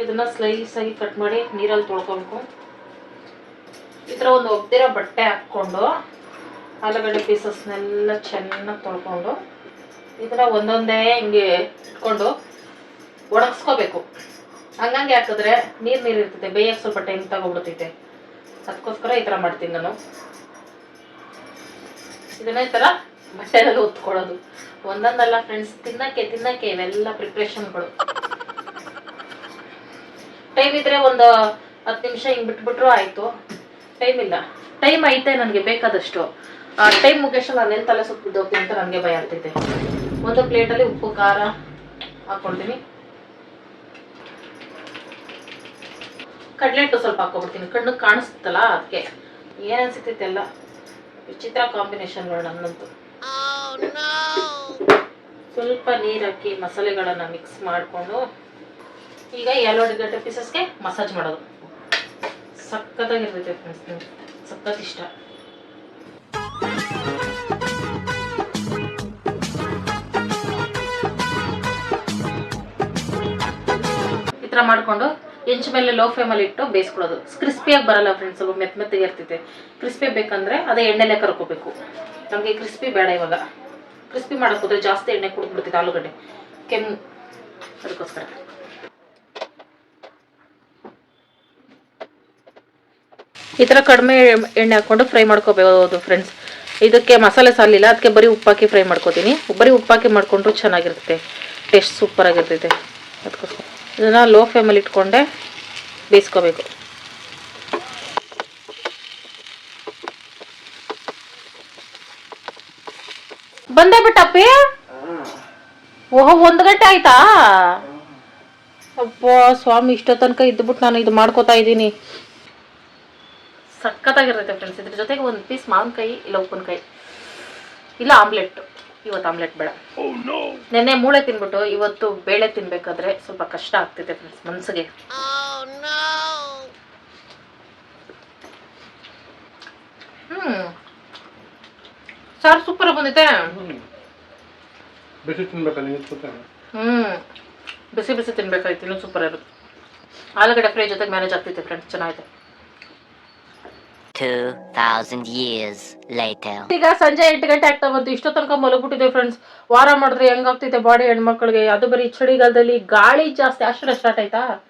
ಇದನ್ನ ಸ್ಲೈಸ್ ಆಗಿ ಕಟ್ ಮಾಡಿ ನೀರಲ್ಲಿ ತೊಳ್ಕೊಬೇಕು. ಈ ಥರ ಒಂದು ಒಗ್ದಿರೋ ಬಟ್ಟೆ ಹಾಕ್ಕೊಂಡು, ಆಲೂಗಡ್ಡೆ ಪೀಸಸ್ನೆಲ್ಲ ಚೆನ್ನಾಗಿ ತೊಳ್ಕೊಂಡು ಇದನ್ನ ಒಂದೊಂದೇ ಹಿಂಗೆ ಇಟ್ಕೊಂಡು ಒಣಗಿಸ್ಕೋಬೇಕು. ಹಂಗಂಗೆ ಹಾಕಿದ್ರೆ ನೀರು ನೀರು ಇರ್ತೈತೆ ಬೇಯಕ್ಕೆ ಸ್ವಲ್ಪ ಟೈಮ್ ತಗೊಬಿಡ್ತೈತೆ ಅದಕ್ಕೋಸ್ಕರ ಈ ಥರ ಮಾಡ್ತೀನಿ ನಾನು. ಇದನ್ನ ಈ ಥರ ಬಟ್ಟೆನಲ್ಲಿ ಉತ್ಕೊಳ್ಳೋದು. ಒಂದೊಂದಲ್ಲ ಫ್ರೆಂಡ್ಸ್ ತಿನ್ನಕ್ಕೆ ತಿನ್ನಕ್ಕೆ ಇವೆಲ್ಲ ಪ್ರಿಪ್ರೇಷನ್ಗಳು ಟೈಮ್ ಇದ್ರೆ ಒಂದು ಹತ್ತು ನಿಮಿಷ ಹಿಂಗೆ ಬಿಟ್ಬಿಟ್ರು ಆಯಿತು. ಟೈಮ್ ಇಲ್ಲ. ಟೈಮ್ ಐತೆ ನನಗೆ ಬೇಕಾದಷ್ಟು. ಟೈಮ್ ಮುಗಿಯಷ್ಟಲ್ಲ ನಾನು ತಲೆ ಸುತ್ತ ಅಂತ ನನಗೆ ಭಯ ಆಗ್ತೈತೆ. ಒಂದು ಪ್ಲೇಟಲ್ಲಿ ಉಪ್ಪು, ಖಾರ ಹಾಕ್ಕೊಳ್ತೀನಿ. ಕಡಲೆ ಹಿಟ್ಟು ಸ್ವಲ್ಪ ಹಾಕ್ಕೊಬಿಡ್ತೀನಿ. ಕಣ್ಣು ಕಾಣಿಸ್ತಲ್ಲ ಅದಕ್ಕೆ. ಏನೇನು ಸಿಕ್ತೈತೆ ಎಲ್ಲ? ವಿಚಿತ್ರ ಕಾಂಬಿನೇಷನ್ಗಳು ನನ್ನಂತೂ. ಸ್ವಲ್ಪ ನೀರು ಹಾಕಿ ಮಸಾಲೆಗಳನ್ನು ಮಿಕ್ಸ್ ಮಾಡಿಕೊಂಡು ಈಗ ಆಲೂಗಡ್ಡೆ ಪೀಸಸ್ಗೆ ಮಸಾಜ್ ಮಾಡೋದು. ಸಖತ್ತಾಗಿರ್ತೈತೆ ಫ್ರೆಂಡ್ಸ್ ಸಖತ್ ಇಷ್ಟ. ಥರ ಮಾಡಿಕೊಂಡು ಹೆಂಚು ಮೇಲೆ ಲೋ ಫ್ಲೇಮಲ್ಲಿ ಇಟ್ಟು ಬೇಯಿಸ್ಕೊಳ್ಳೋದು. ಕ್ರಿಸ್ಪಿಯಾಗಿ ಬರಲ್ಲ ಫ್ರೆಂಡ್ಸ್ ಸ್ವಲ್ಪ ಮೆತ್ತ ಮೆತ್ತಗೆ ಇರ್ತೈತೆ ಕ್ರಿಸ್ಪಿ ಬೇಕಂದರೆ ಅದೇ ಎಣ್ಣೆಲೆ ಕರ್ಕೋಬೇಕು. ನಮಗೆ ಕ್ರಿಸ್ಪಿ ಬೇಡ ಇವಾಗ. ಕ್ರಿಸ್ಪಿ ಮಾಡಕ್ಕೆ ಹೋದ್ರೆ ಜಾಸ್ತಿ ಎಣ್ಣೆ ಕುಡಿದ್ಬಿಡ್ತೈತೆ ಆಲೂಗಡ್ಡೆ. ಕೆಮ್ಮು ಅದಕ್ಕೋಸ್ಕರ. ಈ ಥರ ಕಡಿಮೆ ಎಣ್ಣೆ ಹಾಕ್ಕೊಂಡು ಫ್ರೈ ಮಾಡ್ಕೋಬಹುದು ಫ್ರೆಂಡ್ಸ್ ಇದಕ್ಕೆ ಮಸಾಲೆ ಸಾಲಿಲ್ಲ ಅದಕ್ಕೆ ಬರೀ ಉಪ್ಪಾಕಿ ಫ್ರೈ ಮಾಡ್ಕೋತೀನಿ. ಬರೀ ಉಪ್ಪಾಕಿ ಮಾಡಿಕೊಂಡ್ರು ಚೆನ್ನಾಗಿರ್ತೈತೆ. Taste super ಆಗಿರ್ತೈತೆ. ಅದಕ್ಕೋಸ್ಕರ. ಇದನ್ನು ಲೋ ಫ್ಲೇಮಲ್ಲಿ ಇಟ್ಕೊಂಡೆ ಬೇಯಿಸ್ಕೋಬೇಕು. ಬಂದೇ ಬಿಟ್ಟಪ್ಪಿ? ಓಹೋ, ಒಂದು ಗಂಟೆ ಆಯ್ತಾ? ಅಪ್ಪ ಸ್ವಾಮಿ, ಇಷ್ಟೋ ತನಕ ಇದ್ಬಿಟ್ಟು ನಾನು ಇದು ಮಾಡ್ಕೋತಾ ಇದ್ದೀನಿ. ಸಖತ್ತಾಗಿರ್ತೈತೆ ಫ್ರೆಂಡ್ಸ್ ಇದ್ರ ಜೊತೆಗೆ ಒಂದು ಪೀಸ್ ಮಾವಿನಕಾಯಿ ಇಲ್ಲ ಉಪ್ಪಿನಕಾಯಿ. ಇಲ್ಲ ಆಮ್ಲೆಟ್ ಇವತ್ತು ಆಮ್ಲೆಟ್ ಬೇಡ. ನೆನ್ನೆ ಮೂಳೆ ತಿನ್ಬಿಟ್ಟು ಇವತ್ತು ಬೇಳೆ ತಿನ್ಬೇಕಾದ್ರೆ ಸ್ವಲ್ಪ ಕಷ್ಟ ಆಗ್ತಿದೆ ಫ್ರೆಂಡ್ಸ್ ಮನ್ಸಿಗೆ. ಹ್ಮ್. ಸಾರು ಸೂಪರ್ ಬಂದೈತೆ. ಬಿಸಿ ಹ್ಮ್. ಬಿಸಿ ಬಿಸಿ ತಿನ್ಬೇಕಾಯ್ತು ಇನ್ನೂ ಸೂಪರ್ ಇರುತ್ತೆ. ಆಲೂಗಡ್ಡೆ ಫ್ರೈ ಜೊತೆಗೆ ಮ್ಯಾನೇಜ್ ಆಗ್ತಿದೆ ಫ್ರೆಂಡ್ಸ್ ಚೆನ್ನಾಗಿದೆ. 2,000 years later. ಈಗ ಸಂಜೆ ಎಂಟು ಗಂಟೆ ಆಗ್ತಾ ಬಂತು. ಇಷ್ಟೋ ತನಕ ಮಲಗ್ಬಿಟ್ಟಿದೆ ಫ್ರೆಂಡ್ಸ್ ವಾರ ಮಾಡಿದ್ರೆ ಹೆಂಗಾಗ್ತೈತೆ ಬಾಡಿ ಹೆಣ್ಮಕ್ಳಿಗೆ? ಅದು ಬರೀ ಚಳಿಗಾಲದಲ್ಲಿ ಗಾಳಿ ಜಾಸ್ತಿ. ಆಷಾಢ ಸ್ಟಾರ್ಟ್ ಆಯ್ತಾ?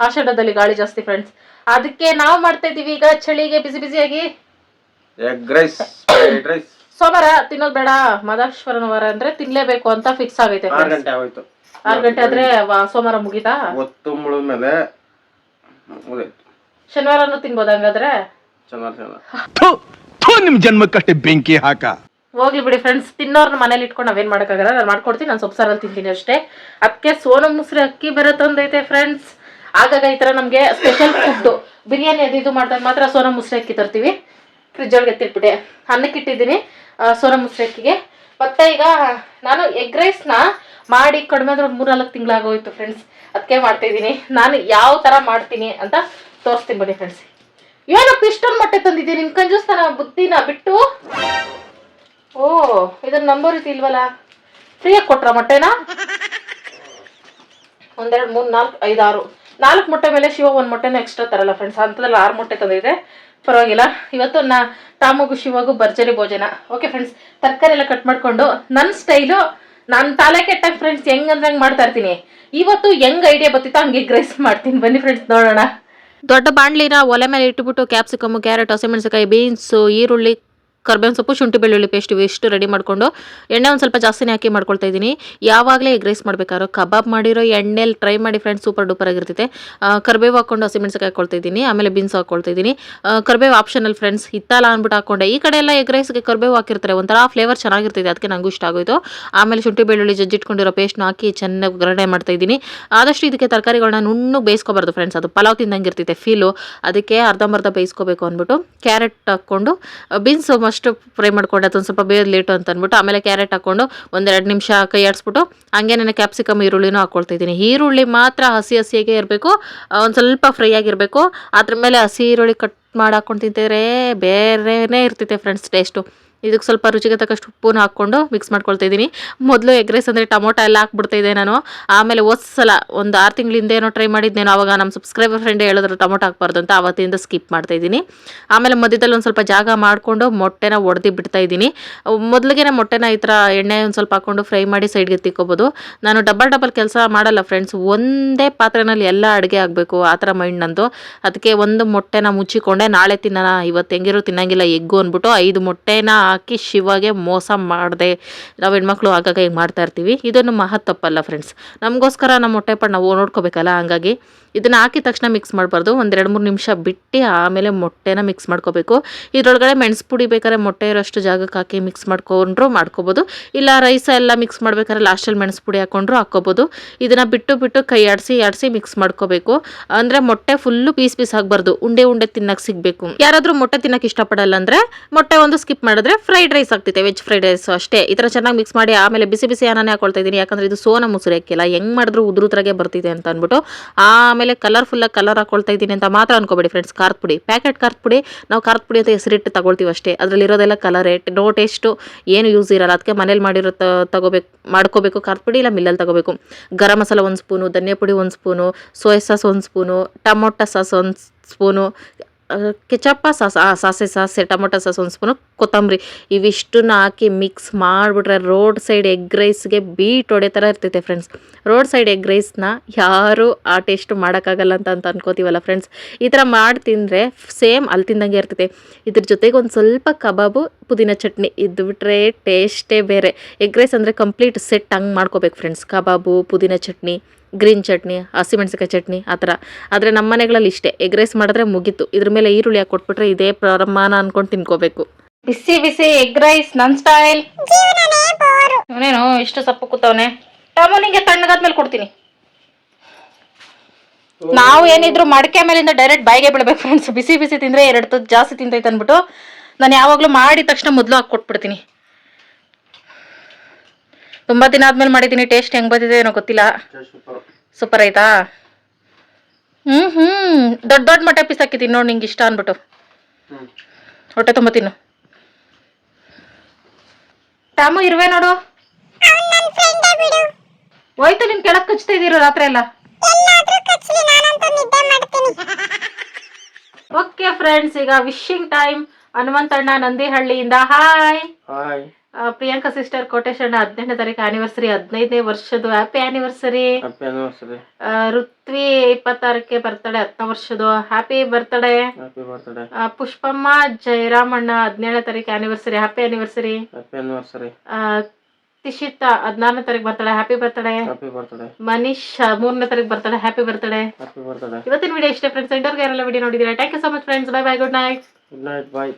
ಆಷಾಢದಲ್ಲಿ ಗಾಳಿ ಜಾಸ್ತಿ ಫ್ರೆಂಡ್ಸ್ ಅದಕ್ಕೆ ನಾವು ಮಾಡ್ತಾ ಇದೀವಿ ಈಗ ಚಳಿಗೆ ಬಿಸಿ ಬಿಸಿಯಾಗಿ ಎಗ್ ರೈಸ್ ರೈಸ್ ಸೋಮವಾರ ತಿನ್ನೋದು ಬೇಡ. ಮದಾಶ್ವರನ ವಾರ ಅಂದ್ರೆ ತಿನ್ಲೇಬೇಕು ಅಂತ ಫಿಕ್ಸ್ ಆಗೈತೆ ಆರು ಗಂಟೆ ಆಗೋಯ್ತು. ಆರು ಗಂಟೆ ಆದ್ರೆ ವ- ಸೋಮವಾರ ಮುಗೀತಾ? ಮೇಲೆ ಮುಗಿತು ಶನಿವಾರನು ತಿನ್ಬೋದು ಹಂಗಾದ್ರೆ? ಚೆನ್ನಾಗಿ ಚೆನ್ನಾಗಿ ನಿಮ್ ಜನ್ಮಕ್ಕಷ್ಟೇ ಬೆಂಕಿ ಹಾಕ. ಹೋಗ್ಲಿ ಬಿಡಿ ಫ್ರೆಂಡ್ಸ್ ತಿನ್ನೋರ್ನ ಮನೇಲಿ ಇಟ್ಕೊಂಡು ನಾವೇನ್ ಮಾಡಕ್ಕಾಗಲ್ಲ ನಾನು ಮಾಡ್ಕೊಡ್ತೀನಿ ನಾನು ಸೊಪ್ಪು ಸಾರಲ್ಲಿ ತಿಂತೀನಿ ಅಷ್ಟೇ. ಅದಕ್ಕೆ ಸೋನ ಮುಸ್ರಿ ಅಕ್ಕಿ ಬೇರೆ ತಂದೈತೆ ಫ್ರೆಂಡ್ಸ್ ಆಗಾಗ ಈ ಥರ ನಮಗೆ ಸ್ಪೆಷಲ್ ಫುಡ್ ಬಿರಿಯಾನಿ ಅದು ಇದು ಮಾಡಿದಾಗ ಮಾತ್ರ ಸೋನ ಮುಸ್ರಿ ಅಕ್ಕಿ ತರ್ತೀವಿ. ಫ್ರಿಜ್ ಒಳಗೆ ಎತ್ತಿಟ್ಬಿಟ್ಟೆ. ಅನ್ನಕ್ಕೆ ಇಟ್ಟಿದ್ದೀನಿ ಸೋನ ಮುಸ್ರಿ ಅಕ್ಕಿಗೆ. ಮತ್ತೆ ಈಗ ನಾನು ಎಗ್ ರೈಸ್ನ ಮಾಡಿ ಕಡಿಮೆ ಅಂದ್ರೆ ಒಂದು ಮೂರ್ನಾಲ್ಕು ತಿಂಗಳಾಗೋಯ್ತು ಫ್ರೆಂಡ್ಸ್ ಅದಕ್ಕೆ ಮಾಡ್ತಾ ಇದ್ದೀನಿ ನಾನು ಯಾವ ಥರ ಮಾಡ್ತೀನಿ ಅಂತ ತೋರಿಸ್ತೀನಿ ಬನ್ನಿ ಫ್ರೆಂಡ್ಸ್ ಏನಪ್ಪ ಇಷ್ಟೊಂದು ಮೊಟ್ಟೆ ತಂದಿದ್ದೀನಿ ನಿನ್ ಕಂಜೂಸ್ತಾನ ಬುದ್ಧಿನ ಬಿಟ್ಟು? ಓ ಇದನ್ನ ನಂಬರ್ ರೀತಿ ಇಲ್ವಲ್ಲ ಫ್ರೀಯಾಗಿ ಕೊಟ್ರ ಮೊಟ್ಟೆನ? ಒಂದೆರಡು, ಮೂರು, ನಾಲ್ಕು, ಐದು, ಆರು. ನಾಲ್ಕು ಮೊಟ್ಟೆ ಮೇಲೆ ಶಿವ ಒಂದು ಮೊಟ್ಟೆನ ಎಕ್ಸ್ಟ್ರಾ ತರಲ್ಲ ಫ್ರೆಂಡ್ಸ್ ಅಂಥದ್ರಲ್ಲಿ ಆರು ಮೊಟ್ಟೆ ತಂದಿದೆ. ಪರವಾಗಿಲ್ಲ. ಇವತ್ತು ನಾ ಟಾಮಗು, ಶಿವಾಗು, ಭರ್ಜರಿ ಭೋಜನ. ಓಕೆ ಫ್ರೆಂಡ್ಸ್ ತರಕಾರಿ ಎಲ್ಲ ಕಟ್ ಮಾಡಿಕೊಂಡು ನನ್ನ ಸ್ಟೈಲು ನಾನು ತಲೆ ಕೆಟ್ಟಾಗ ಫ್ರೆಂಡ್ಸ್ ಹೆಂಗಂದ್ರೆ ಹಂಗೆ ಮಾಡ್ತಾ ಇರ್ತೀನಿ. ಇವತ್ತು ಹೆಂಗ್ ಐಡಿಯಾ ಬರ್ತಿತ್ತು ಹಂಗೆ ಗ್ರೈಸ್ ಮಾಡ್ತೀನಿ. ಬನ್ನಿ ಫ್ರೆಂಡ್ಸ್ ನೋಡೋಣ. ದೊಡ್ಡ ಬಾಣಲಿನ ಒಲೆ ಮೇಲೆ ಇಟ್ಬಿಟ್ಟು ಕ್ಯಾಪ್ಸಿಕಮ್ ಕ್ಯಾರೆಟ್ ಹಸಿಮೆಣಸಿನಕಾಯಿ ಬೀನ್ಸ್ ಈರುಳ್ಳಿ ಕರ್ಬೇವಿನ ಸೊಪ್ಪು, ಶುಂಠಿ, ಬೆಳ್ಳುಳ್ಳಿ ಪೇಸ್ಟ್ ಇಷ್ಟು ರೆಡಿ ಮಾಡಿಕೊಂಡು ಎಣ್ಣೆ ಒಂದು ಸ್ವಲ್ಪ ಜಾಸ್ತಿನೇ ಹಾಕಿ ಮಾಡ್ಕೊಳ್ತಾ ಇದ್ದೀನಿ. ಯಾವಾಗಲೇ ಎಗ್ ರೈಸ್ ಮಾಡಬೇಕಾದ್ರೂ ಕಬಾಬ್ ಮಾಡಿರೋ ಎಣ್ಣೆಲಿ ಟ್ರೈ ಮಾಡಿ ಫ್ರೆಂಡ್ಸ್ ಸೂಪರ್ ಡೂಪರ್ ಆಗಿರ್ತೈತೆ. ಕರ್ಬೇವು ಹಾಕ್ಕೊಂಡು ಹಸಿಮೆಣಸಿನಕಾಯಿ ಹಾಕ್ಕೊಳ್ತಾ ಇದ್ದೀನಿ, ಆಮೇಲೆ ಬೀನ್ಸ್ ಹಾಕ್ಕೊಳ್ತಾ ಇದ್ದೀನಿ. ಕರ್ಬೇವು ಆಪ್ಷನಲ್ ಫ್ರೆಂಡ್ಸ್ ಹಿತ್ತಲ್ಲ ಅಂದ್ಬಿಟ್ಟು ಹಾಕೊಂಡೆ. ಈ ಕಡೆ ಎಲ್ಲ ಎಗ್ ರೈಸ್ಗೆ ಕರ್ಬೇವು ಹಾಕಿರ್ತಾರೆ, ಒಂಥರ ಫ್ಲೇವರ್ ಚೆನ್ನಾಗಿರ್ತೈತೆ, ಅದಕ್ಕೆ ನನಗೂ ಇಷ್ಟ ಆಗೋಯ್ತು. ಆಮೇಲೆ ಶುಂಠಿ, ಬೆಳ್ಳುಳ್ಳಿ ಜಜ್ಜಿಟ್ಕೊಂಡಿರೋ ಪೇಸ್ಟ್ನ ಹಾಕಿ ಚೆನ್ನಾಗಿ ಒಗ್ಗರಣೆ ಮಾಡ್ತಾ ಇದ್ದೀನಿ. ಆದಷ್ಟು ಇದಕ್ಕೆ ತರಕಾರಿಗಳನ್ನ ನುಣ್ಣು ಬೇಯಿಸ್ಕೋಬಾರ್ದು ಫ್ರೆಂಡ್ಸ್ ಅದು ಪಲಾವ್ ತಿಂದಂಗೆ ಇರ್ತೈತೆ ಫೀಲು ಅದಕ್ಕೆ ಅರ್ಧಂಬರ್ಧ ಬೇಯಿಸ್ಕೋಬೇಕು ಅಂದ್ಬಿಟ್ಟು ಕ್ಯಾರೆಟ್ ಹಾಕ್ಕೊಂಡು ಬೀನ್ಸ್ ಅಷ್ಟು ಫ್ರೈ ಮಾಡ್ಕೊಂಡೆ, ಅದೊಂದು ಸ್ವಲ್ಪ ಬೇರೆ ಲೇಟು ಅಂತ ಅಂದ್ಬಿಟ್ಟು, ಆಮೇಲೆ ಕ್ಯಾರೆಟ್ ಹಾಕ್ಕೊಂಡು ಒಂದೆರಡು ನಿಮಿಷ ಕೈ ಆಡಿಸ್ಬಿಟ್ಟು ಹಂಗೇನೆ ಕ್ಯಾಪ್ಸಿಕಮ್ ಈರುಳ್ಳಿನೂ ಹಾಕ್ಕೊಳ್ತಾ ಇದ್ದೀನಿ ಈರುಳ್ಳಿ ಮಾತ್ರ ಹಸಿ ಹಸಿಯಾಗೇ ಇರಬೇಕು ಒಂದು ಸ್ವಲ್ಪ ಫ್ರೈ ಆಗಿರಬೇಕು, ಅದ್ರ ಮೇಲೆ ಹಸಿ ಈರುಳ್ಳಿ ಕಟ್ ಮಾಡಿ ಹಾಕೊಂಡು ತಿಂತಿದ್ರೆ ಬೇರೆನೇ ಇರ್ತೈತೆ ಫ್ರೆಂಡ್ಸ್ ಟೇಸ್ಟು ಇದಕ್ಕೆ ಸ್ವಲ್ಪ ರುಚಿಗೆ ತಕ್ಕಷ್ಟು ಉಪ್ಪುನ ಹಾಕ್ಕೊಂಡು ಮಿಕ್ಸ್ ಮಾಡ್ಕೊಳ್ತಾ ಇದ್ದೀನಿ. ಮೊದಲು ಎಗ್ ರೈಸ್ ಅಂದರೆ ಟೊಮೊಟೊ ಎಲ್ಲ ಹಾಕ್ಬಿಡ್ತಿದ್ದೆ ನಾನು. ಆಮೇಲೆ ಸಲ ಒಂದು ಆರು ತಿಂಗಳಿಂದ ಏನೋ ಟ್ರೈ ಮಾಡಿದ್ನೇನೋ ಅವಾಗ ನಮ್ಮ ಸಬ್ಸ್ಕ್ರೈಬರ್ ಫ್ರೆಂಡ್ ಹೇಳಿದ್ರು ಟೊಮೊಟೊ ಹಾಕ್ಬಾರ್ದು ಅಂತ ಆವತ್ತಿಂದ ಸ್ಕಿಪ್ ಮಾಡ್ತಾ ಇದ್ದೀನಿ. ಆಮೇಲೆ ಮಧ್ಯದಲ್ಲಿ ಒಂದು ಸ್ವಲ್ಪ ಜಾಗ ಮಾಡಿಕೊಂಡು ಮೊಟ್ಟೆನ ಒಡೆದು ಬಿಡ್ತಾ ಇದ್ದೀನಿ. ಮೊದಲಿಗೆ ಮೊಟ್ಟೆನ ಈ ಥರ ಎಣ್ಣೆ ಒಂದು ಸ್ವಲ್ಪ ಹಾಕ್ಕೊಂಡು ಫ್ರೈ ಮಾಡಿ ಸೈಡ್ಗೆ ತಿಕ್ಕೋಬೋದು. ನಾನು ಡಬಲ್ ಡಬಲ್ ಕೆಲಸ ಮಾಡಲ್ಲ ಫ್ರೆಂಡ್ಸ್ ಒಂದೇ ಪಾತ್ರೆನಲ್ಲಿ ಎಲ್ಲ ಅಡುಗೆ ಆಗಬೇಕು, ಆ ಥರ ಮೈಂಡ್ ನಂದು. ಅದಕ್ಕೆ ಒಂದು ಮೊಟ್ಟೆನ ಮುಚ್ಚಿಕೊಂಡೆ, ನಾಳೆ ತಿನ್ನೋಣ, ಇವತ್ತು ಹೆಂಗಿರೋ ತಿನ್ನಂಗಿಲ್ಲ ಎಗ್ಗು ಅಂದ್ಬಿಟ್ಟು ಐದು ಮೊಟ್ಟೆನ ಹಾಕಿ ಶಿವಗೆ ಮೋಸ ಮಾಡದೆ. ನಾವು ಹೆಣ್ಮಕ್ಳು ಆಗಾಗ ಹಿಂಗೆ ಮಾಡ್ತಾ ಇರ್ತೀವಿ. ಇದನ್ನು ಮಹತ್ ತಪ್ಪಲ್ಲ ಫ್ರೆಂಡ್ಸ್ ನಮಗೋಸ್ಕರ ನಮ್ಮ ಹೊಟ್ಟೆ ಪಾಡು ನಾವು ನೋಡ್ಕೋಬೇಕಲ್ಲ, ಹಂಗಾಗಿ ಇದನ್ನು ಹಾಕಿದ ತಕ್ಷಣ ಮಿಕ್ಸ್ ಮಾಡಬಾರ್ದು. ಒಂದೆರಡು ಮೂರು ನಿಮಿಷ ಬಿಟ್ಟು ಆಮೇಲೆ ಮೊಟ್ಟೆನ ಮಿಕ್ಸ್ ಮಾಡ್ಕೋಬೇಕು. ಇದರೊಳಗಡೆ ಮೆಣಸು ಪುಡಿ ಬೇಕಾದ್ರೆ ಮೊಟ್ಟೆ ಇರೋಷ್ಟು ಜಾಗಕ್ಕೆ ಹಾಕಿ ಮಿಕ್ಸ್ ಮಾಡ್ಕೊಂಡ್ರು ಮಾಡ್ಕೋಬೋದು. ಇಲ್ಲ ರೈಸ್ ಎಲ್ಲ ಮಿಕ್ಸ್ ಮಾಡ್ಬೇಕಾದ್ರೆ ಲಾಸ್ಟಲ್ಲಿ ಮೆಣಸು ಪುಡಿ ಹಾಕ್ಕೊಂಡ್ರು ಹಾಕ್ಕೋಬೋದು. ಇದನ್ನು ಬಿಟ್ಟು ಬಿಟ್ಟು ಕೈ ಆಡಿಸಿ ಆಡಿಸಿ ಮಿಕ್ಸ್ ಮಾಡ್ಕೋಬೇಕು. ಅಂದರೆ ಮೊಟ್ಟೆ ಫುಲ್ಲು ಪೀಸ್ ಪೀಸ್ ಆಗಬಾರ್ದು. ಉಂಡೆ ಉಂಡೆ ತಿನ್ನಕ್ಕೆ ಸಿಗಬೇಕು. ಯಾರಾದರೂ ಮೊಟ್ಟೆ ತಿನ್ನಕ್ಕೆ ಇಷ್ಟಪಡಲ್ಲ ಅಂದರೆ ಮೊಟ್ಟೆ ಒಂದು ಸ್ಕಿಪ್ ಮಾಡಿದ್ರೆ ಫ್ರೈಡ್ ರೈಸ್ ಆಗ್ತೈತೆ ವೆಜ್ ಫ್ರೈಡ್ ರೈಸ್ ಅಷ್ಟೇ. ಈ ಥರ ಚೆನ್ನಾಗಿ ಮಿಕ್ಸ್ ಮಾಡಿ ಆಮೇಲೆ ಬಿಸಿ ಬಿಸಿ ಅನ್ನನೇ ಹಾಕೊಳ್ತಾ ಇದ್ದೀನಿ. ಯಾಕಂದರೆ ಇದು ಸೋನ ಮೊಸರು ಹಾಕಿಲ್ಲ ಹೆಂಗೆ ಮಾಡಿದ್ರು ಉದುರುದ್ರಾಗೆ ಬರ್ತಿದೆ ಅಂತ ಅಂದ್ಬಿಟ್ಟು ಆಮೇಲೆ ಕಲರ್ಫುಲ್ಲಾಗಿ ಕಲರ್ ಹಾಕೊಳ್ತಾ ಇದ್ದೀನಿ ಅಂತ ಮಾತ್ರ ಅನ್ಕೋಬೇಡಿ ಫ್ರೆಂಡ್ಸ್ ಖಾರದ ಪುಡಿ. ಪ್ಯಾಕೆಟ್ ಖಾರದ ಪುಡಿ, ನಾವು ಖಾರದ ಪುಡಿ ಅಂತ ಹೆಸರಿಟ್ಟು ತಗೊಳ್ತೀವಿ ಅಷ್ಟೇ. ಅದರಲ್ಲಿರೋದೆಲ್ಲ ಕಲರ್ ನೋ ಟೇಸ್ಟು ಏನು ಯೂಸ್ ಇರಲ್ಲ. ಅದಕ್ಕೆ ಮನೇಲಿ ಮಾಡಿರೋ ತಗೋಬೇಕು, ಮಾಡ್ಕೋಬೇಕು ಖಾರದ ಪುಡಿ ಇಲ್ಲ ಮಿಲ್ಲಲ್ಲಿ ತಗೋಬೇಕು. ಗರಂ ಮಸಾಲ ಒಂದು ಸ್ಪೂನು ಧನಿಯಾ ಪುಡಿ ಒಂದು ಸ್ಪೂನು, ಸೋಯಾ ಸಾಸ್ ಒಂದು ಸ್ಪೂನು, ಟಮೊಟೊ ಸಾಸ್ ಒಂದು ಸ್ಪೂನು ಕೆಚಪ್ಪ ಸಾಸ್ ಆ ಸಾಸೆ ಸಾಸೆ ಟೊಮೊಟೊ ಸಾಸ್ ಒಂದು ಸ್ಪೂನು ಕೊತ್ತಂಬರಿ. ಇವಿಷ್ಟನ್ನ ಹಾಕಿ ಮಿಕ್ಸ್ ಮಾಡಿಬಿಟ್ರೆ ರೋಡ್ ಸೈಡ್ ಎಗ್ ರೈಸ್ಗೆ ಬೀಟ್ ಹೊಡೆ ಥರ ಇರ್ತೈತೆ ಫ್ರೆಂಡ್ಸ್ ರೋಡ್ ಸೈಡ್ ಎಗ್ ರೈಸ್ನ ಯಾರು ಆ ಟೇಸ್ಟ್ ಮಾಡೋಕ್ಕಾಗಲ್ಲ ಅಂತ ಅಂತ ಅನ್ಕೋತೀವಲ್ಲ ಫ್ರೆಂಡ್ಸ್ ಈ ಥರ ಮಾಡಿ ತಿಂದರೆ ಸೇಮ್ ಅಲ್ಲಿ ತಿಂದಂಗೆ ಇರ್ತೈತೆ. ಇದ್ರ ಜೊತೆಗೆ ಒಂದು ಸ್ವಲ್ಪ ಕಬಾಬು, ಪುದೀನ ಚಟ್ನಿ ಇದು ಟೇಸ್ಟೇ ಬೇರೆ. ಎಗ್ ರೈಸ್ ಅಂದರೆ ಕಂಪ್ಲೀಟ್ ಸೆಟ್ ಹಂಗೆ ಮಾಡ್ಕೋಬೇಕು ಫ್ರೆಂಡ್ಸ್ ಕಬಾಬು, ಪುದೀನ ಚಟ್ನಿ. ಗ್ರೀನ್ ಚಟ್ನಿ ಹಸಿಮೆಣಸಿಕಾಯಿ ಚಟ್ನಿ, ಆ ಥರ. ಆದರೆ ನಮ್ಮ ಮನೆಗಳಲ್ಲಿ ಇಷ್ಟೇ. ಎಗ್ ರೈಸ್ ಮಾಡಿದ್ರೆ ಮುಗೀತು. ಇದ್ರ ಮೇಲೆ ಈರುಳ್ಳಿ ಹಾಕಿ ಕೊಟ್ಬಿಟ್ರೆ ಇದೇ ಪ್ರಮಾಣ ಅನ್ಕೊಂಡು ತಿನ್ಕೋಬೇಕು. ಬಿಸಿ ಬಿಸಿ ಎಗ್ ರೈಸ್ ನನ್ ಸ್ಟೈಲ್ ಅವನೇನು ಇಷ್ಟು ಸಪ್ಪು ಕೂತವನೆ. ಟಮೋನಿಗೆ ತಣ್ಣಗಾದ್ಮೇಲೆ ಕೊಡ್ತೀನಿ. ನಾವು ಏನಿದ್ರು ಮಡಕೆ ಮೇಲಿಂದ ಡೈರೆಕ್ಟ್ ಬಾಯಿಗೆ ಬಿಡ್ಬೇಕು ಫ್ರೆಂಡ್ಸ್ ಬಿಸಿ ಬಿಸಿ ತಿಂದ್ರೆ ಎರಡು ತುತ್ತು ಜಾಸ್ತಿ ತಿಂತೈತೆ ಅಂದ್ಬಿಟ್ಟು ನಾನು ಯಾವಾಗಲೂ ಮಾಡಿದ ತಕ್ಷಣ ಮೊದಲು ಹಾಕಿ ಕೊಟ್ಬಿಡ್ತೀನಿ. ತುಂಬಾ ದಿನ ಆದ್ಮೇಲೆ ಮಾಡಿದ್ದೀನಿ ಟೇಸ್ಟ್ ಹೆಂಗ್ ಬಂದಿದೆ ಏನೋ ಗೊತ್ತಿಲ್ಲ. ಸೂಪರ್ ಆಯ್ತಾ? ಹ್ಮ್ ಹ್ಮ್. ದೊಡ್ಡ ದೊಡ್ಡ ಮೊಟ್ಟೆ ಪೀಸ್ ಹಾಕಿದ್ದೀನಿ ನೋಡಿ ನಿಂಗೆ ಇಷ್ಟ ಅಂದ್ಬಿಟ್ಟು ಹೊಟ್ಟೆ ತುಂಬ ತಿನ್ನು. ಟಾಮು ಇರುವೆ ನೋಡು. ಹೋಯ್ತು ನಿನ್ ಕೆಳಕ್ ಕಚ್ತಾ ಇದೀರ ರಾತ್ರಿ ಎಲ್ಲ? ಓಕೆ ಫ್ರೆಂಡ್ಸ್ ಈಗ ವಿಶಿಂಗ್ ಟೈಮ್ ಹನುಮಂತಣ್ಣ ನಂದಿಹಳ್ಳಿಯಿಂದ. ಹಾಯ್ ಹಾಯ್ ಪ್ರಿಯಾಂಕಾ ಸಿಸ್ಟರ್ ಕೋಟೇಶಣ್ಣ ಹದಿನೆಂಟನೇ ತಾರೀಕು ಆನಿವರ್ಸರಿ ಹದಿನೈದನೇ ವರ್ಷದ ಹ್ಯಾಪಿ ಆನಿವರ್ಸರಿ ಋತ್ವಿ ಇಪ್ಪತ್ತಾರಕ್ಕೆ ಬರ್ತಡೆ ಹತ್ತನೇ ವರ್ಷದ ಹ್ಯಾಪಿ ಬರ್ತಡೆ ಪುಷ್ಪಮ್ಮ ಜಯರಾಮಣ್ಣ ಹದಿನೇಳನೇ ತಾರೀಕು ಆನಿವರ್ಸರಿ ಹ್ಯಾಪಿ ಆನಿವರ್ಸರಿ ತಿಶಿತಾ ಹದಿನಾರನೇ ತಾರೀಕು ಬರ್ತಾಳೆ ಹ್ಯಾಪಿ ಬರ್ತಡೆ ಮನೀಶ್ ಮೂರನೇ ತಾರೀಕು ಬರ್ತಾಳೆ ಹ್ಯಾಪಿ ಬರ್ತಡೆ ಇವತ್ತಿನ ವಿಡಿಯೋ ಇಷ್ಟೇ ಫ್ರೆಂಡ್ಸ್ ಇಂಟರ್ಗೆ ಯಾರೆಲ್ಲ ವಿಡಿಯೋ ನೋಡಿದ್ದೀರಾ? Thank you so much friends bye bye good night good night bye